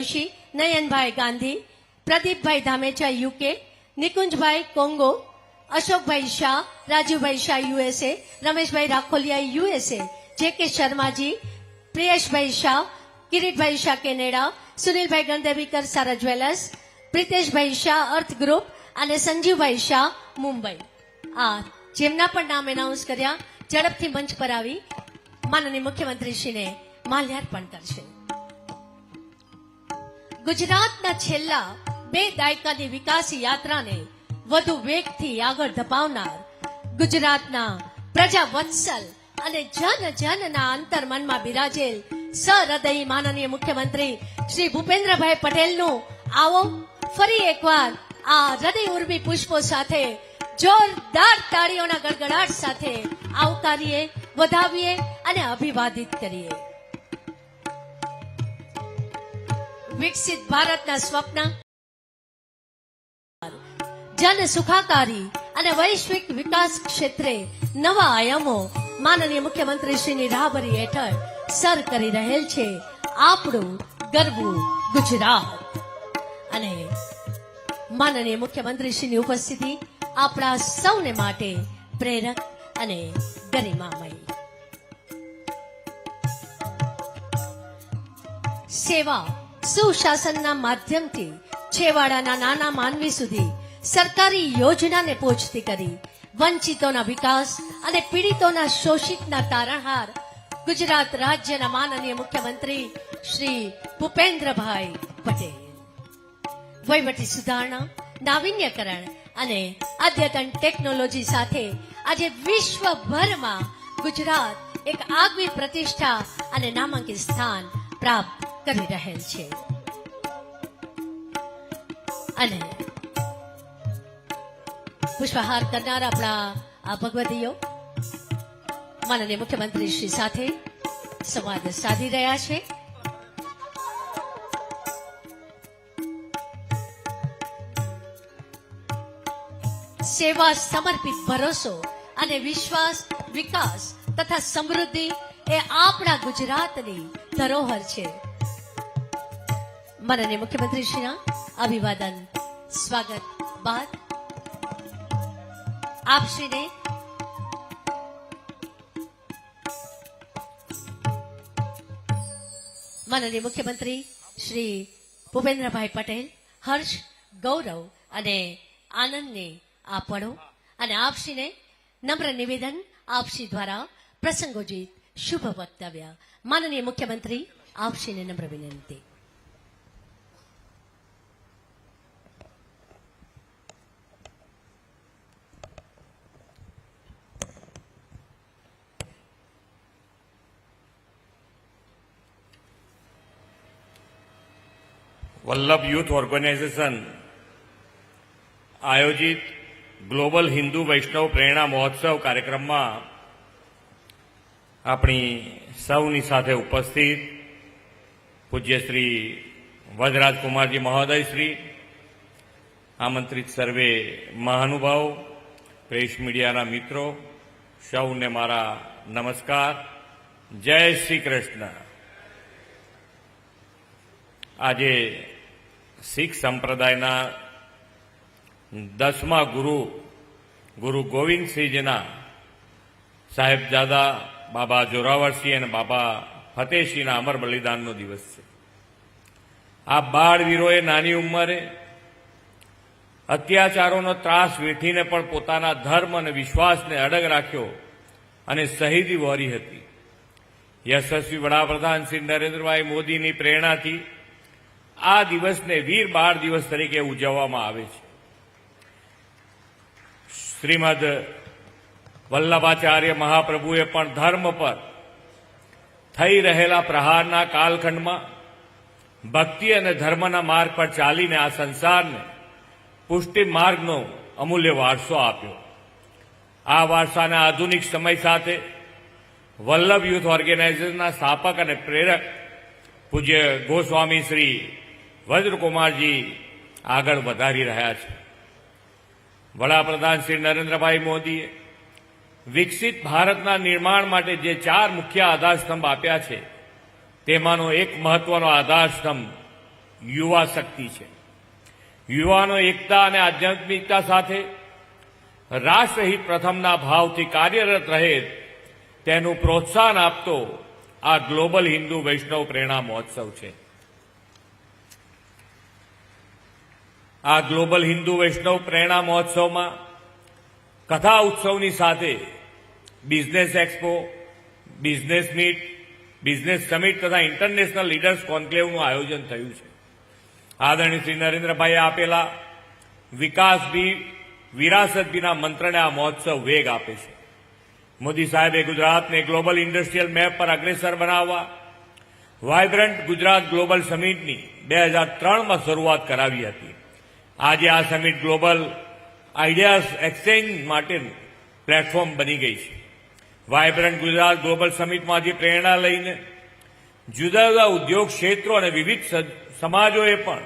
Joshi Nayanbhai Gandhi, Pradeepbhai Dhamecha UK, Nikunjbhai Congo, Ashokbhai Shah, Rajubhai Shah USA, Rameshbhai Rakholiya USA J K Sharmaji Priyeshbhai Shah, Kiritbhai Shah Canada, Sunilbhai Gandevikar Sara jewellers, Priteshbhai Shah Arth group અને સંજીવભાઈ શાહ મુંબઈ. આ જેમના પણ નામ announce કર્યા, ઝડપથી મંચ પર આવી, માનનીય મુખ્યમંત્રીશ્રીને માલ્યાર્પણ કરશે. ગુજરાતના છેલ્લા બે દાયકાની વિકાસ યાત્રાને વધુ વેગથી આગળ ધપાવનાર ગુજરાતના પ્રજા વત્સલ અને જન જનના અંતર્મનમાં બિરાજેલ સહૃદયી માનનીય મુખ્યમંત્રી શ્રી ભૂપેન્દ્રભાઈ પટેલનું આવો ફરી એકવાર આ હૃદય ઉર્મી પુષ્પો સાથે જોરદાર તાળીઓના ગડગડાટ સાથે આવકારીએ, વધાવીએ અને અભિવાદિત કરીએ. વિકસિત ભારતના સ્વપ્ન. જન સુખાકારી અને વૈશ્વિક વિકાસ ક્ષેત્રે નવા આયામો માનનીય મુખ્યમંત્રી શ્રીની રાહબરી હેઠળ સર કરી રહેલ છે આપણું ગરબું ગુજરાત. અને માનનીય મુખ્યમંત્રી ઉપસ્થિતિ આપણા સૌને માટે પ્રેરક અને ગરિમામય. સેવા સુશાસનના માધ્યમથી છેવાડાના નાના માનવી સુધી સરકારી યોજનાને પહોંચતી કરી. વંચિતોના વિકાસ અને પીડિતોના શોષિતના તારણહાર ગુજરાત રાજ્યના માનનીય મુખ્યમંત્રી શ્રી ભૂપેન્દ્રભાઈ પટેલ. વહીવટી સુધારણા, નાવીન્યકરણ અને અદ્યતન ટેકનોલોજી સાથે આજે વિશ્વભરમાં ગુજરાત એક આગવી પ્રતિષ્ઠા અને નામાંકિત સ્થાન પ્રાપ્ત કરી રહેલ છે. અને પુષ્પહાર કરનાર આપણા આ ભગવતીઓ, માનનીય મુખ્યમંત્રી શ્રી સાથે સંવાદ સાધી રહ્યા છે. સેવા સમર્પિત ભરોસો અને વિશ્વાસ, વિકાસ તથા સમૃદ્ધિ એ આપણા ગુજરાતની ધરોહર છે. માનનીય મુખ્યમંત્રી શ્રીના અભિવાદન સ્વાગત બાદ આપશ્રીને માનનીય મુખ્યમંત્રી શ્રી ભૂપેન્દ્રભાઈ પટેલ હર્ષ ગૌરવ અને આનંદને આપણો અને આપશ્રીને નમ્ર નિવેદન આપશ્રી દ્વારા પ્રસંગોજિત શુભ વક્તવ્ય માનનીય મુખ્યમંત્રી આપશ્રીને નમ્ર વિનંતી વલ્લભ યુથ ઓર્ગેનાઇઝેશન આયોજિત ગ્લોબલ હિન્દુ વૈષ્ણવ પ્રેરણા મહોત્સવ કાર્યક્રમમાં આપણી સૌની સાથે ઉપસ્થિત પૂજ્ય શ્રી વજરાજકુમારજી મહોદય શ્રી, આમંત્રિત સર્વે મહાનુભાવ, પ્રેસ મીડિયાના મિત્રો, સૌને મારા નમસ્કાર. જય શ્રી કૃષ્ણ. આજે શીખ સંપ્રદાયના દસમા ગુરુ ગુરુ ગોવિંદસિંહજીના સાહેબજાદા બાબા જોરાવરસિંહ અને બાબા ફતેહસિંહના અમર બલિદાનનો દિવસ છે. આ બાળવીરોએ નાની ઉંમરે અત્યાચારોનો ત્રાસ વેઠીને પણ પોતાના ધર્મ અને વિશ્વાસને અડગ રાખ્યો અને શહીદી વહોરી હતી. યશસ્વી વડાપ્રધાન શ્રી નરેન્દ્રભાઈ મોદીની પ્રેરણાથી આ દિવસને વીર બાળ દિવસ તરીકે ઉજવવામાં આવે છે. શ્રીમદ વલ્લભાચાર્ય મહાપ્રભુએ પણ ધર્મ પર થઈ રહેલા પ્રહારના કાલખંડમાં ભક્તિ અને ધર્મના માર્ગ પર ચાલીને આ સંસારને પુષ્ટિ માર્ગનો અમૂલ્ય વારસો આપ્યો. આ વારસાના આધુનિક સમય સાથે વલ્લભ યુથ ઓર્ગેનાઇઝેશનના સ્થાપક અને પ્રેરક પૂજ્ય ગોસ્વામી શ્રી વજ્રકુમારજી આગળ વધારી રહ્યા છે. વડાપ્રધાન શ્રી નરેન્દ્રભાઈ મોદીએ વિકસિત ભારતના નિર્માણ માટે જે ચાર મુખ્ય આધારસ્તંભ આપ્યા છે, તેમાંનો એક મહત્વનો આધારસ્તંભ યુવા શક્તિ છે. યુવાનો એકતા અને આધ્યાત્મિકતા સાથે રાષ્ટ્રહિત પ્રથમના ભાવથી કાર્યરત રહે તેનું પ્રોત્સાહન આપતો આ ગ્લોબલ હિન્દુ વૈષ્ણવ પ્રેરણા મહોત્સવ છે. આ ગ્લોબલ હિન્દુ વૈષ્ણવ પ્રેરણા મહોત્સવમાં કથા ઉત્સવની સાથે business expo, business meet, business summit તથા ઇન્ટરનેશનલ લીડર્સ કોન્ક્લેવનું આયોજન થયું છે. આદરણીય શ્રી નરેન્દ્રભાઈએ આપેલા વિકાસ બી, વિરાસત બીના મંત્રને આ મહોત્સવ વેગ આપે છે. મોદી સાહેબે ગુજરાતને ગ્લોબલ ઇન્ડસ્ટ્રીયલ મેપ પર અગ્રેસર બનાવવા, વાયબ્રન્ટ ગુજરાત ગ્લોબલ સમિટની બે હજાર ત્રણમાં શરૂઆત કરાવી હતી. આજે આ સમિટ ગ્લોબલ આઈડિયાઝ એક્સચેન્જ માટેનું પ્લેટફોર્મ બની ગઈ છે. વાયબ્રન્ટ ગુજરાત ગ્લોબલ સમિટમાંથી પ્રેરણા લઈને જુદા જુદા ઉદ્યોગ ક્ષેત્રો અને વિવિધ સમાજોએ પણ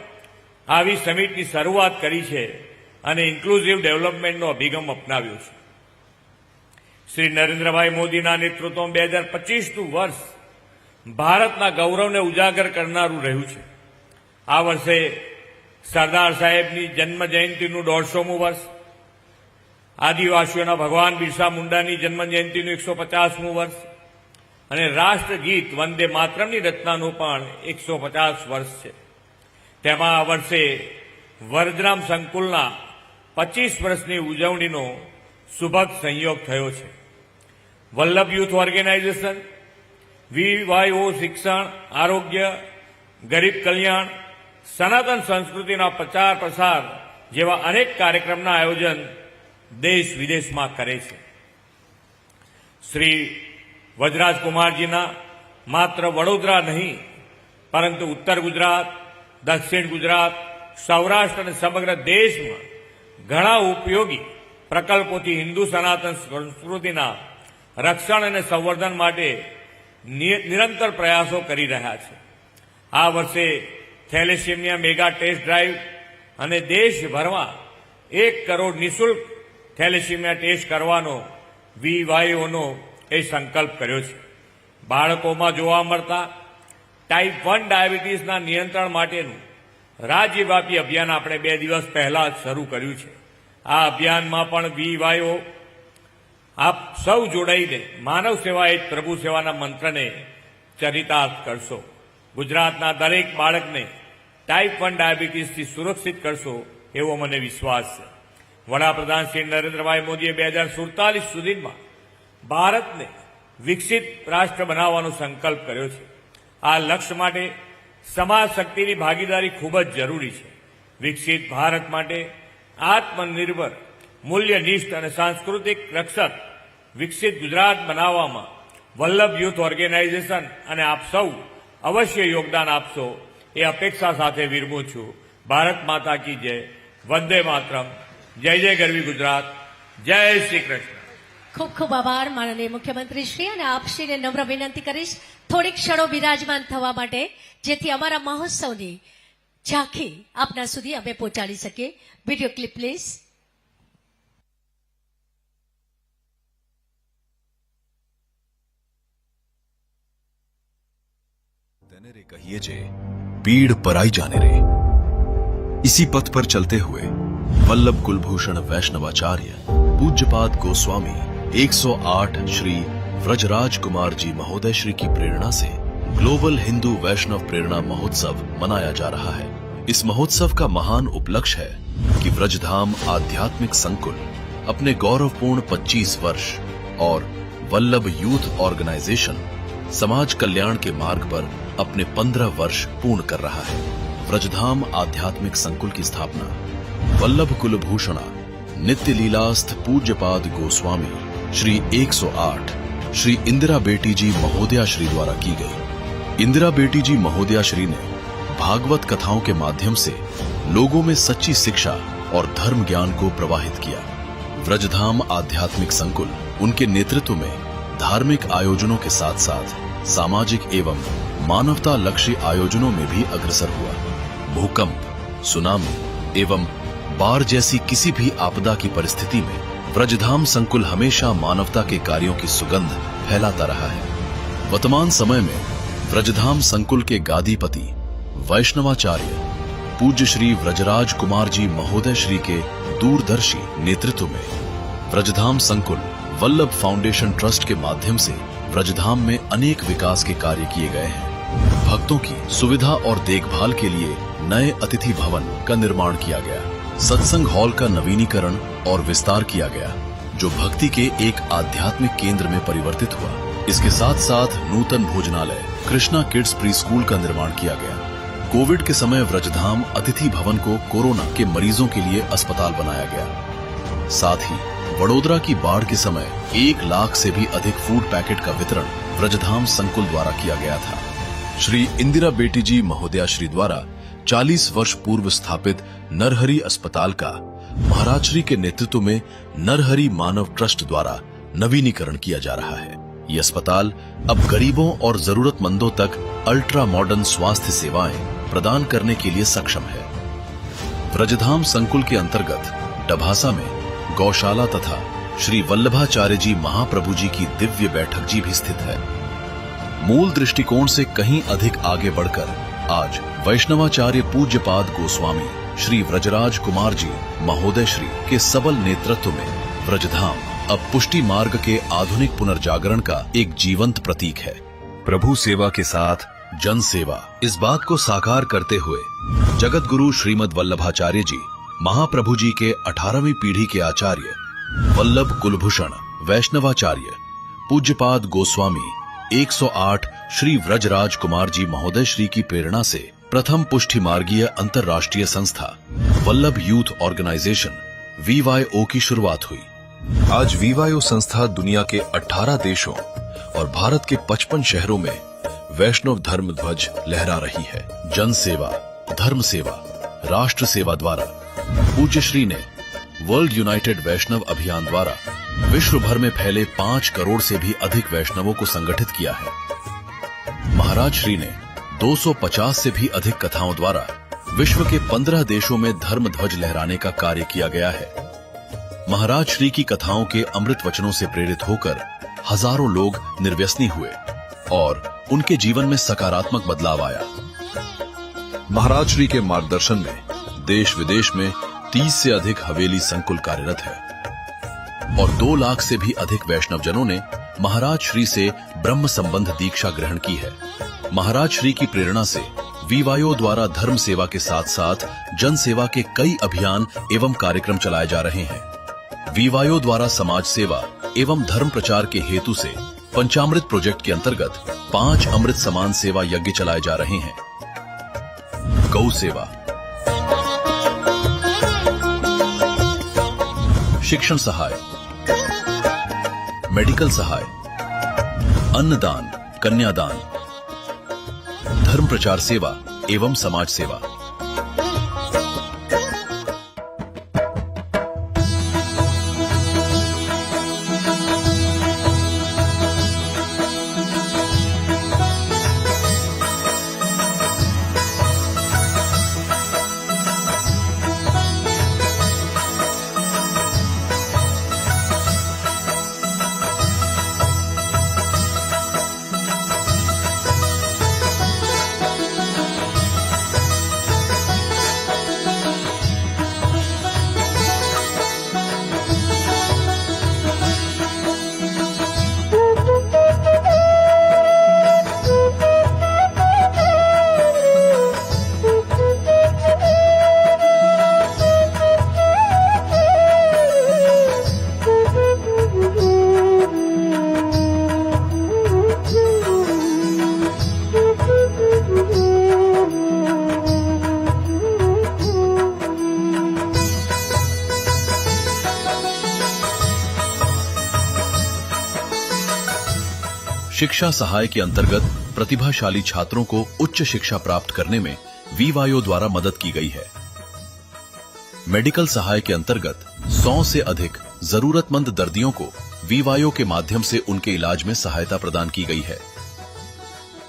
આવી સમિટની શરૂઆત કરી છે અને ઇન્ક્લુઝિવ ડેવલપમેન્ટનો અભિગમ અપનાવ્યો છે. શ્રી નરેન્દ્રભાઈ મોદીના નેતૃત્વમાં બે હજાર પચીસનું વર્ષ ભારતના ગૌરવને ઉજાગર કરનારું રહ્યું છે. આ વર્ષે સરદાર સાહેબની જન્મ જયંતિનું દોઢસોમું વર્ષ. આદિવાસીઓના ભગવાન બિરસા મુંડાની જન્મ જયંતિનું એકસો પચાસમું વર્ષ. અને રાષ્ટ્રગીત વંદે માતરમની રચનાનું પણ એકસો પચાસ વર્ષ છે. તેમાં આ વર્ષે વરદરામ સંકુલના પચીસ વર્ષની ઉજવણીનો સુભગ સંયોગ થયો છે. વલ્લભ યુથ ઓર્ગેનાઇઝેશન વીવાયઓ શિક્ષણ, આરોગ્ય, ગરીબ કલ્યાણ સનાતન સંસ્કૃતિના પ્રચાર પ્રસાર જેવા અનેક કાર્યક્રમના આયોજન દેશ વિદેશમાં કરે છે. શ્રી વજરાજ કુમારજીના માત્ર વડોદરા નહીં, પરંતુ ઉત્તર ગુજરાત, દક્ષિણ ગુજરાત, સૌરાષ્ટ્ર અને સમગ્ર દેશમાં ઘણા ઉપયોગી પ્રકલ્પોથી હિન્દુ સનાતન સંસ્કૃતિના રક્ષણ અને સંવર્ધન માટે નિરંતર પ્રયાસો કરી રહ્યા છે. આ વર્ષે થેલેસેમિયા મેગા ટેસ્ટ ડ્રાઈવ અને દેશભરમાં એક કરોડ નિઃશુલ્ક થેલેસેમિયા ટેસ્ટ કરવાનો વીવાયઓનો એ સંકલ્પ કર્યો છે. બાળકોમાં જોવા મળતા ટાઈપ વન ડાયાબિટીસના નિયંત્રણ માટેનું રાજ્યવ્યાપી અભિયાન આપણે બે દિવસ પહેલા શરૂ કર્યું છે. આ અભિયાનમાં પણ વીવાયો આપ સૌ જોડાઈને માનવ સેવા એ પ્રભુ સેવાના મંત્રને ચરિતાર્થ કરશો. ગુજરાતના દરેક બાળકને ટાઈપ વન ડાયાબિટીસથી સુરક્ષિત કરશો એવો મને વિશ્વાસ છે. વડાપ્રધાન શ્રી નરેન્દ્રભાઈ મોદીએ બે હજાર સુડતાલીસ સુધીમાં ભારતને વિકસિત રાષ્ટ્ર બનાવવાનો સંકલ્પ કર્યો છે. આ લક્ષ્ય માટે સમાજ શક્તિની ભાગીદારી ખૂબ જ જરૂરી છે. વિકસિત ભારત માટે આત્મનિર્ભર, મૂલ્યનિષ્ઠ અને સાંસ્કૃતિક રક્ષક વિકસિત ગુજરાત બનાવવામાં વલ્લભ યુથ ઓર્ગેનાઇઝેશન અને આપ સૌ અવશ્ય યોગદાન આપશો. એ અપેક્ષા સાથે વિરમું છું. ભારત માતા કી જય. વંદે માતરમ. જય જય ગરવી ગુજરાત. જય શ્રી કૃષ્ણ. ખૂબ ખૂબ આભાર માનનીય મુખ્યમંત્રી શ્રી અને આપશ્રીને નમ્ર વિનંતી કરીશ. થોડીક ક્ષણો બિરાજમાન થવા માટે જેથી અમારા મહોત્સવની ઝાંખી આપના સુધી અમે પહોંચાડી શકીએ. Video clip please. તેને રે કહીએ છે પીड़ पराई जाने रे इसी पथ पर चलते हुए वल्लभ कुलभूषण वैष्णवाचार्य, पूज्यपाद गोस्वामी 108 श्री व्रजराज कुमार जी महोदय श्री की प्रेरणा से ग्लोबल हिंदू वैष्णव प्रेरणा महोत्सव मनाया जा रहा है। इस महोत्सव का महान उपलक्ष्य है कि व्रजधाम आध्यात्मिक संकुल अपने गौरवपूर्ण 25 वर्ष और वल्लभ यूथ ऑर्गेनाइजेशन समाज कल्याण के मार्ग पर अपने 15 वर्ष पूर्ण कर रहा है। व्रजधाम आध्यात्मिक संकुल की स्थापना, वल्लभ कुलभूषणा, नित्य लीलास्थ पूज्यपाद गोस्वामी, श्री 108 श्री इंदिरा बेटी जी महोदया श्री द्वारा की गई। इंदिरा बेटी जी महोदया श्री ने भागवत कथाओं के माध्यम से लोगों में सच्ची शिक्षा और धर्म ज्ञान को प्रवाहित किया। व्रजधाम आध्यात्मिक संकुल उनके नेतृत्व में धार्मिक आयोजनों के साथ साथ सामाजिक एवं मानवता लक्ष्य आयोजनों में भी अग्रसर हुआ। भूकंप, सुनामी एवं बाढ़ जैसी किसी भी आपदा की परिस्थिति में व्रजधाम संकुल हमेशा मानवता के कार्यों की सुगंध फैलाता रहा है। वर्तमान समय में व्रजधाम संकुल के गादीपति वैष्णवाचार्य पूज्य श्री व्रजराज कुमार जी महोदय श्री के दूरदर्शी नेतृत्व में व्रजधाम संकुल वल्लभ फाउंडेशन ट्रस्ट के माध्यम से व्रजधाम में अनेक विकास के कार्य किए गए हैं। भक्तों की सुविधा और देखभाल के लिए नए अतिथि भवन का निर्माण किया गया। सत्संग हॉल का नवीनीकरण और विस्तार किया गया, जो भक्ति के एक आध्यात्मिक केंद्र में परिवर्तित हुआ। इसके साथ साथ Nutan Bhojanalaya, Krishna kids pre school का निर्माण किया गया। कोविड के समय व्रजधाम अतिथि भवन को कोरोना के मरीजों के लिए अस्पताल बनाया गया। साथ ही, वडोदरा की बाढ़ के समय एक लाख से भी अधिक फ़ूड पैकेट का वितरण व्रजधाम संकुल द्वारा किया गया था। श्री इंदिरा बेटी जी महोदया श्री द्वारा 40 वर्ष पूर्व स्थापित नरहरी अस्पताल का महाराज श्री के नेतृत्व में नरहरी मानव ट्रस्ट द्वारा नवीनीकरण किया जा रहा है। ये अस्पताल अब गरीबों और जरूरतमंदों तक अल्ट्रा मॉडर्न स्वास्थ्य सेवाएँ प्रदान करने के लिए सक्षम है। व्रजधाम संकुल के अंतर्गत डभासा में गौशाला तथा श्री वल्लभाचार्य जी महाप्रभु जी की दिव्य बैठक जी भी स्थित है। मूल दृष्टिकोण से कहीं अधिक आगे बढ़कर, आज वैष्णवाचार्य पूज्यपाद गोस्वामी, श्री व्रजराज कुमार जी, महोदय श्री के सबल नेतृत्व में व्रजधाम, अब पुष्टि मार्ग के आधुनिक पुनर्जागरण का एक जीवंत प्रतीक है। प्रभु सेवा के साथ जन सेवा, इस बात को साकार करते हुए जगत गुरु श्रीमद वल्लभाचार्य जी, महाप्रभु जी के अठारहवीं पीढ़ी के आचार्य वल्लभ कुलभूषण, वैष्णवाचार्य पूज्यपाद गोस्वामी 108 श्री व्रजराज कुमार जी महोदय श्री की प्रेरणा से प्रथम पुष्टि मार्गीय अंतर्राष्ट्रीय संस्था, वल्लभ यूथ ऑर्गेनाइजेशन वीवाईओ की शुरुआत हुई। आज वीवाईओ संस्था दुनिया के 18 देशों और भारत के 55 शहरों में वैष्णव धर्म ध्वज लहरा रही है। जन सेवा, धर्म सेवा, राष्ट्र सेवा द्वारा पूज्य श्री ने वर्ल्ड यूनाइटेड वैष्णव अभियान द्वारा विश्व भर में फैले पाँच करोड़ से भी अधिक वैष्णवों को संगठित किया है। महाराज श्री ने 250 से भी अधिक कथाओं द्वारा विश्व के 15 देशों में धर्म ध्वज लहराने का कार्य किया गया है। महाराज श्री की कथाओं के अमृत वचनों से प्रेरित होकर हज़ारों लोग निर्व्यसनी हुए और उनके जीवन में सकारात्मक बदलाव आया। महाराज श्री के मार्गदर्शन में देश विदेश में 30 से अधिक हवेली संकुल कार्यरत है। और दो लाख से भी अधिक वैष्णव जनों ने महाराज श्री से ब्रह्म संबंध दीक्षा ग्रहण की है। महाराज श्री की प्रेरणा से वीवायो द्वारा धर्म सेवा के साथ साथ जन सेवा के कई अभियान एवं कार्यक्रम चलाए जा रहे हैं। वीवायो द्वारा समाज सेवा एवं धर्म प्रचार के हेतु से पंचामृत प्रोजेक्ट के अंतर्गत पाँच अमृत समान सेवा यज्ञ चलाए जा रहे हैं। गौ सेवा। शिक्षण सहाय। મેડિકલ સહાય અન્નદાન કન્યાદાન ધર્મ પ્રચાર સેવા એવં સમાજ સેવા शिक्षा सहाय के अंतर्गत प्रतिभाशाली छात्रों को उच्च शिक्षा प्राप्त करने में वीवायो द्वारा मदद की गई है। मेडिकल सहाय के अंतर्गत 100 से अधिक जरूरतमंद दर्दियों को वीवायो के माध्यम से उनके इलाज में सहायता प्रदान की गई है।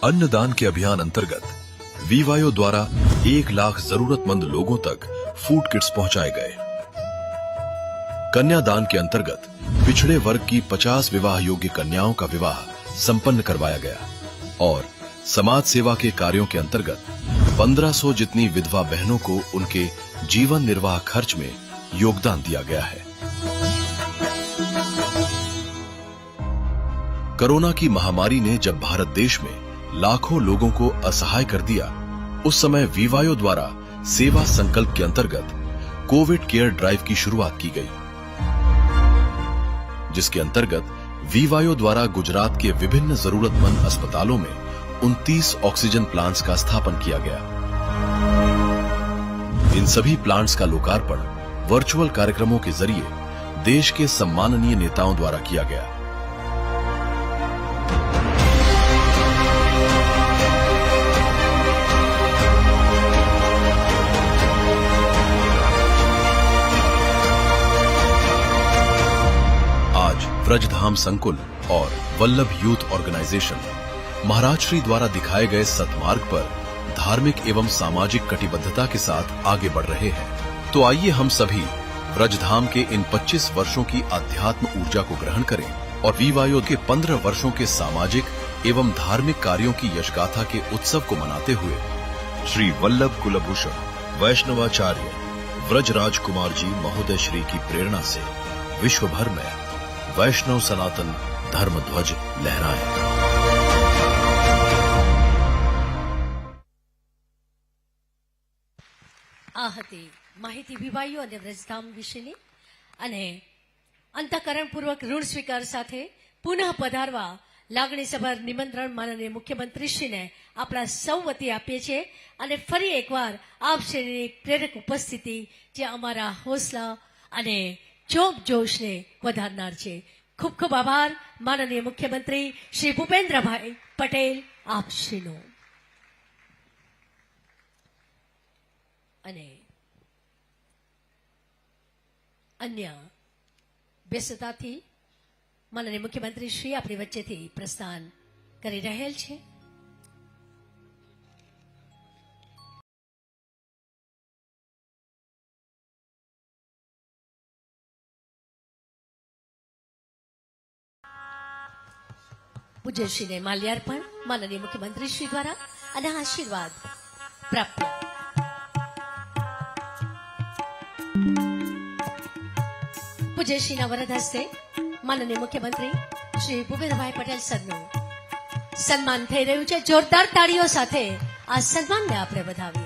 अन्नदान के अभियान अंतर्गत वीवायो द्वारा एक लाख जरूरतमंद लोगों तक फ़ूड किट्स पहुँचाए गए। कन्यादान के अंतर्गत पिछड़े वर्ग की 50 विवाह योग्य कन्याओं का विवाह। संपन्न करवाया गया और समाज सेवा के कार्यों के अंतर्गत 1500 जितनी विधवा बहनों को उनके जीवन निर्वाह खर्च में योगदान दिया गया है। कोरोना की महामारी ने जब भारत देश में लाखों लोगों को असहाय कर दिया, उस समय वीवायो द्वारा सेवा संकल्प के अंतर्गत कोविड केयर ड्राइव की शुरुआत की गई, जिसके अंतर्गत वीवायो द्वारा गुजरात के विभिन्न जरूरतमंद अस्पतालों में 29 ऑक्सीजन प्लांट्स का स्थापन किया गया। इन सभी प्लांट्स का लोकार्पण वर्चुअल कार्यक्रमों के ज़रिए देश के सम्माननीय नेताओं द्वारा किया गया। आज व्रजधाम संकुल और वल्लभ यूथ ऑर्गेनाइजेशन महाराज श्री द्वारा दिखाए गए सतमार्ग पर धार्मिक एवं सामाजिक कटिबद्धता के साथ आगे बढ़ रहे हैं। तो आइए हम सभी व्रजधाम के इन 25 वर्षों की आध्यात्म ऊर्जा को ग्रहण करें और वीवायो के 15 वर्षों के सामाजिक एवं धार्मिक कार्यों की यशगाथा के उत्सव को मनाते हुए श्री वल्लभ कुलभूषण वैष्णवाचार्य व्रजराज कुमार जी महोदय श्री की प्रेरणा से विश्व भर में વૈષ્ણવ સનાતન ધર્મ ધ્વજ લહેરાય આ હતી માહિતી વિભાઈઓ અને વ્રજધામ વિશેની અને અંતઃકરણપૂર્વક ઋણ સ્વીકાર સાથે પુનઃ પધારવા લાગણીસભર નિમંત્રણ માનનીય મુખ્યમંત્રીશ્રીને આપણા સૌ વતી આપીએ છીએ અને ફરી એકવાર આપશ્રીની પ્રેરક ઉપસ્થિતિ જે અમારા હોસલા અને જોગ જોશને વધારનાર છે. ખૂબ ખૂબ આભાર, માનનીય મુખ્યમંત્રી શ્રી ભૂપેન્દ્રભાઈ પટેલ આપશ્રીનો. અને અન્ય બેસતાથી માનનીય મુખ્યમંત્રી શ્રી આપણી વચ્ચેથી પ્રસ્થાન કરી રહેલ છે. પૂજ્યશ્રીને માલ્યાર્પણ માનનીય મુખ્યમંત્રી શ્રી દ્વારા અને આશીર્વાદ પ્રાપ્ત. પૂજ્યશ્રીના વરદ હસ્તે માનનીય મુખ્યમંત્રી શ્રી ભૂપેન્દ્રભાઈ પટેલ સરનું સન્માન થઈ રહ્યું છે. જોરદાર તાળીઓ સાથે આ સન્માનને આપણે વધાવીએ.